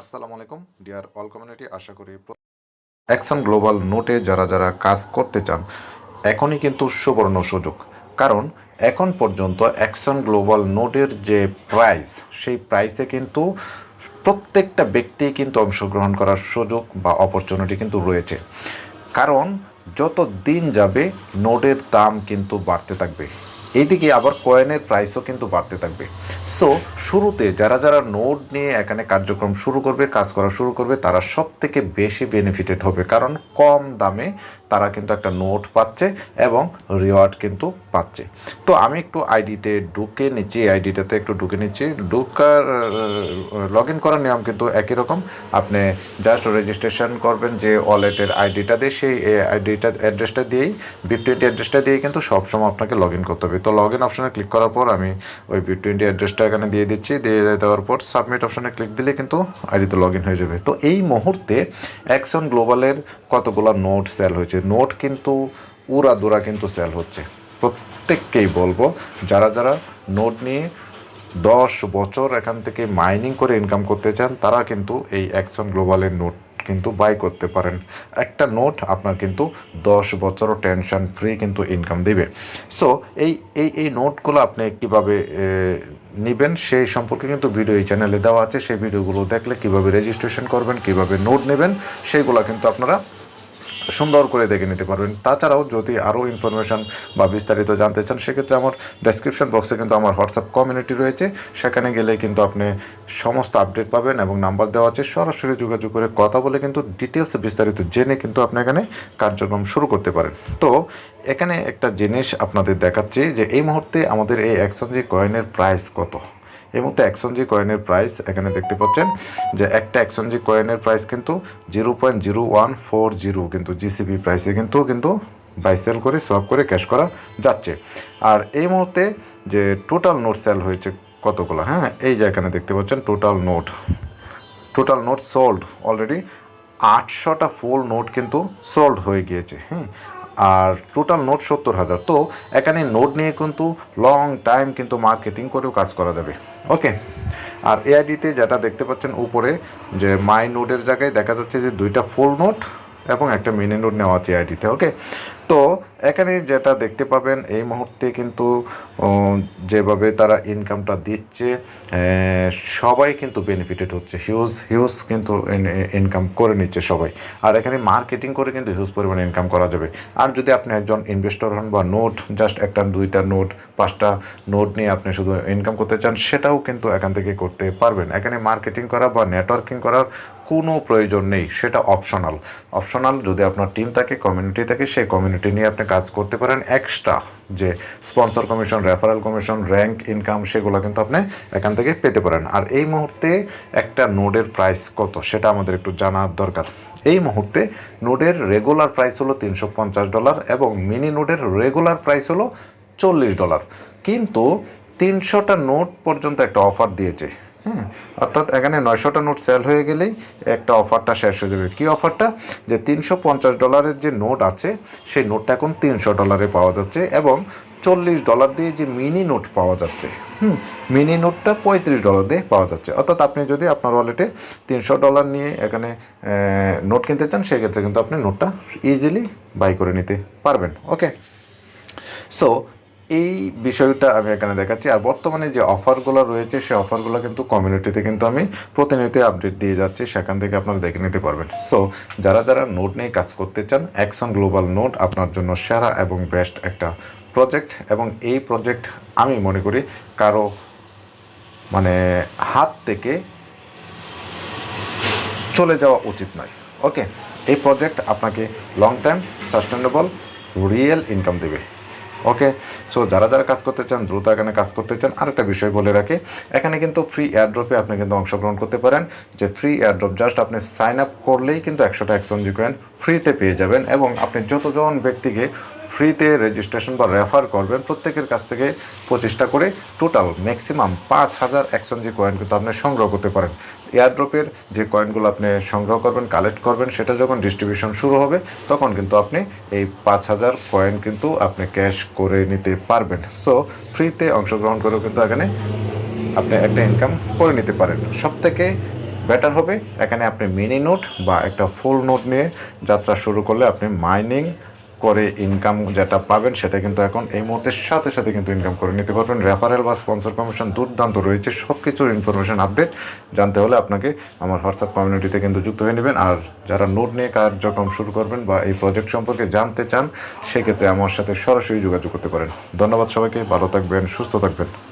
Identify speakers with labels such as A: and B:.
A: আসসালামু আলাইকুম, deer all community, আশা করি অ্যাকশন গ্লোবাল নোটে যারা যারা কাজ করতে চান, এখনই কিন্তু সুবর্ণ সুযোগ। কারণ এখন পর্যন্ত অ্যাকশন গ্লোবাল নোটের যে প্রাইস সেই প্রাইসে কিন্তু প্রত্যেকটা ব্যক্তি কিন্তু অংশগ্রহণ করার সুযোগ বা অপরচুনিটি কিন্তু রয়েছে। কারণ যত দিন যাবে, নোটের দাম কিন্তু বাড়তে থাকবে। এইদিকে আবার কয়েনের প্রাইসও কিন্তু বাড়তে থাকবে। সো শুরুতে যারা যারা নোট নিয়ে এখানে কার্যক্রম শুরু করবে, কাজ করা শুরু করবে, তারা সব থেকে বেশি বেনিফিটেড হবে। কারণ কম দামে তারা কিন্তু একটা নোট পাচ্ছে এবং রিওয়ার্ড কিন্তু পাচ্ছে। তো আমি একটু আইডিতে ঢুকে নিচ্ছি আইডিটাতে একটু ঢুকে নিচ্ছি। ঢুকার লগ ইন করার নিয়ম কিন্তু একই রকম। আপনি জাস্ট রেজিস্ট্রেশন করবেন যে ওয়ালেটের আইডিটা দিয়ে, সেই আইডিটা অ্যাড্রেসটা দিয়েই বি টোয়েন্টি অ্যাড্রেসটা দিয়ে কিন্তু সবসময় আপনাকে লগ ইন করতে হবে। তো লগ ইন অপশানে ক্লিক করার পর আমি ওই বি টোয়েন্টি অ্যাড্রেসটা এখানে দিয়ে দিচ্ছি। দিয়ে দেওয়ার পর সাবমিট অপশানে ক্লিক দিলে কিন্তু আইডিতে লগ ইন হয়ে যাবে। তো এই মুহূর্তে অ্যাকশন গ্লোবালের কতগুলো নোট সেল হয়েছে? নোট কিন্তু উড়া দুরা কিন্তু সেল হচ্ছে। প্রত্যেককেই বলব, যারা যারা নোট নিয়ে দশ বছর এখান থেকে মাইনিং করে ইনকাম করতে চান, তারা কিন্তু এই অ্যাকশন গ্লোবালের নোট কিন্তু বাই করতে পারেন। একটা নোট আপনার কিন্তু দশ বছরও টেনশন ফ্রি কিন্তু ইনকাম দিবে। সো এই এই এই নোটগুলো আপনি কীভাবে নেবেন সেই সম্পর্কে কিন্তু ভিডিও এই চ্যানেলে দেওয়া আছে। সেই ভিডিওগুলো দেখলে কীভাবে রেজিস্ট্রেশন করবেন, কীভাবে নোট নেবেন, সেইগুলো কিন্তু আপনারা সুন্দর করে দেখে নিতে পারবেন। তাছাড়াও যদি আরও ইনফরমেশান বা বিস্তারিত জানতে চান, সেক্ষেত্রে আমার ডেসক্রিপশন বক্সে কিন্তু আমার হোয়াটসঅ্যাপ কমিউনিটি রয়েছে। সেখানে গেলে কিন্তু আপনি সমস্ত আপডেট পাবেন এবং নাম্বার দেওয়া আছে। সরাসরি যোগাযোগ করে কথা বলে কিন্তু ডিটেলস বিস্তারিত জেনে কিন্তু আপনি এখানে কার্যক্রম শুরু করতে পারেন। তো, এখানে একটা জিনিস আপনাদের দেখাচ্ছি যে এই মুহূর্তে আমাদের এই একশনজি কয়েনের প্রাইস কত? এই মুহূর্তে একশনজি কয়েনের প্রাইস এখানে দেখতে পাচ্ছেন যে একটা একশনজি কয়েনের প্রাইস কিন্তু zero point zero one four zero কিন্তু জিসিবি প্রাইসে কিন্তু কিন্তু বাই সেল করে সোয়াপ করে ক্যাশ করা যাচ্ছে। আর এই মুহূর্তে যে টোটাল নোট সেল হয়েছে কতগুলো? হ্যাঁ এই যে এখানে দেখতে পাচ্ছেন total note total note sold already আটশোটা full note কিন্তু সোল্ড হয়ে গিয়েছে। হ্যাঁ আর টোটাল নোট সত্তর হাজার। তো এখানে নোট নিয়ে কিন্তু লং টাইম কিন্তু মার্কেটিং করেও কাজ করা যাবে। ওকে আর এআইডিতে যেটা দেখতে পাচ্ছেন উপরে, যে মাই নোটের জায়গায় দেখা যাচ্ছে যে দুইটা ফুল নোট এবং একটা মিনি নোট নেওয়া আছে আইডিতে ওকে তো এখানে যেটা দেখতে পাবেন, এই মুহূর্তে কিন্তু যেভাবে তারা ইনকামটা দিচ্ছে সবাই কিন্তু বেনিফিটেড হচ্ছে। হিউজ হিউজ কিন্তু ইনকাম করে নিচ্ছে সবাই। আর এখানে মার্কেটিং করে কিন্তু হিউজ পরিমাণে ইনকাম করা যাবে। আর যদি আপনি একজন ইনভেস্টর হন বা নোট জাস্ট একটা, দুইটা নোট পাঁচটা নোট নিয়ে আপনি শুধু ইনকাম করতে চান, সেটাও কিন্তু এখান থেকে করতে পারবেন। এখানে মার্কেটিং করা বা নেটওয়ার্কিং করার কোনো প্রয়োজন নেই, সেটা অপশনাল অপশনাল যদি আপনার টিম থাকে কমিউনিটি থাকে, সেই কমিউনিটি নিয়ে আপনি কাজ করতে পারেন এক্সট্রা যে sponsor commission referral commission rank income সেগুলো কিন্তু আপনি এখান থেকে পেতে পারেন। আর এই মুহূর্তে একটা নোডের প্রাইস কত, সেটা আমাদের একটু জানার দরকার। এই মুহূর্তে নোডের রেগুলার প্রাইস হলো তিনশো পঞ্চাশ ডলার এবং মিনি নোডের রেগুলার প্রাইস হলো চল্লিশ ডলার কিন্তু তিনশোটা নোট পর্যন্ত একটা অফার দিয়েছে। হ্যাঁ অর্থাৎ এখানে নয়শোটা নোট সেল হয়ে গেলেই একটা অফারটা শেষ হয়ে যাবে। কী অফারটা? যে তিনশো পঞ্চাশ ডলারের যে নোট আছে, সেই নোটটা এখন তিনশো ডলারে পাওয়া যাচ্ছে এবং চল্লিশ ডলার দিয়ে যে মিনি নোট পাওয়া যাচ্ছে, হুম, মিনি নোটটা পঁয়ত্রিশ ডলার দিয়ে পাওয়া যাচ্ছে। অর্থাৎ আপনি যদি আপনার ওয়ালেটে তিনশো ডলার নিয়ে এখানে নোট কিনতে চান, সেক্ষেত্রে কিন্তু আপনি নোটটা ইজিলি বাই করে নিতে পারবেন। ওকে সো এই বিষয়টা আমি এখানে দেখাচ্ছি। আর বর্তমানে যে অফারগুলো রয়েছে সেই অফারগুলো কিন্তু কমিউনিটিতে কিন্তু আমি প্রতিনিয়ত আপডেট দিয়ে যাচ্ছি। সেখান থেকে আপনারা দেখে নিতে পারবেন। সো যারা যারা নোট নিয়ে কাজ করতে চান অ্যাকশন গ্লোবাল নোট আপনার জন্য সেরা এবং বেস্ট একটা প্রজেক্ট এবং এই প্রজেক্ট আমি মনে করি কারও মানে হাত থেকে চলে যাওয়া উচিত নয়। ওকে এই প্রজেক্ট আপনাকে long time sustainable real income দেবে। ওকে সো যারা যারা কাজ করতে চান, দ্রুত এখানে কাজ করতে চান, আরেকটা বিষয় বলে রাখি, এখানে কিন্তু ফ্রি এয়ারড্রপে আপনি কিন্তু অংশগ্রহণ করতে পারেন। যে ফ্রি এয়ারড্রপ জাস্ট আপনি সাইন আপ করলেই কিন্তু একশোটা একশনজি কয়েন ফ্রিতে পেয়ে যাবেন এবং আপনি যতজন ব্যক্তিকে ফ্রিতে রেজিস্ট্রেশন বা রেফার করবেন, প্রত্যেকের কাছ থেকে পঁচিশটা করে টোটাল ম্যাক্সিমাম পাঁচ হাজার একশনজি কয়েন কিন্তু আপনি সংগ্রহ করতে পারেন। এয়ারড্রপের যে কয়েনগুলো আপনি সংগ্রহ করবেন কালেক্ট করবেন, সেটা যখন ডিস্ট্রিবিউশন শুরু হবে, তখন কিন্তু আপনি এই পাঁচ হাজার কয়েন কিন্তু আপনি ক্যাশ করে নিতে পারবেন। সো ফ্রিতে অংশগ্রহণ করেও কিন্তু এখানে আপনি একটা ইনকাম করে নিতে পারেন। সব থেকে বেটার হবে, এখানে আপনি মিনি নোট বা একটা ফুল নোট নিয়ে যাত্রা শুরু করলে আপনি মাইনিং করে ইনকাম যেটা পাবেন সেটা কিন্তু এখন এই মুহূর্তে সাথে সাথে কিন্তু ইনকাম করে নিতে পারবেন। রেফারেল বা স্পন্সর কমিশন দুর্দান্ত রয়েছে। সব কিছুর ইনফরমেশন আপডেট জানতে হলে আপনাকে আমার হোয়াটসঅ্যাপ কমিউনিটিতে কিন্তু যুক্ত হয়ে নেবেন। আর যারা নোট নিয়ে কার্যক্রম শুরু করবেন বা এই প্রজেক্ট সম্পর্কে জানতে চান, সেক্ষেত্রে আমার সাথে সরাসরি যোগাযোগ করতে পারেন। ধন্যবাদ সবাইকে। ভালো থাকবেন, সুস্থ থাকবেন।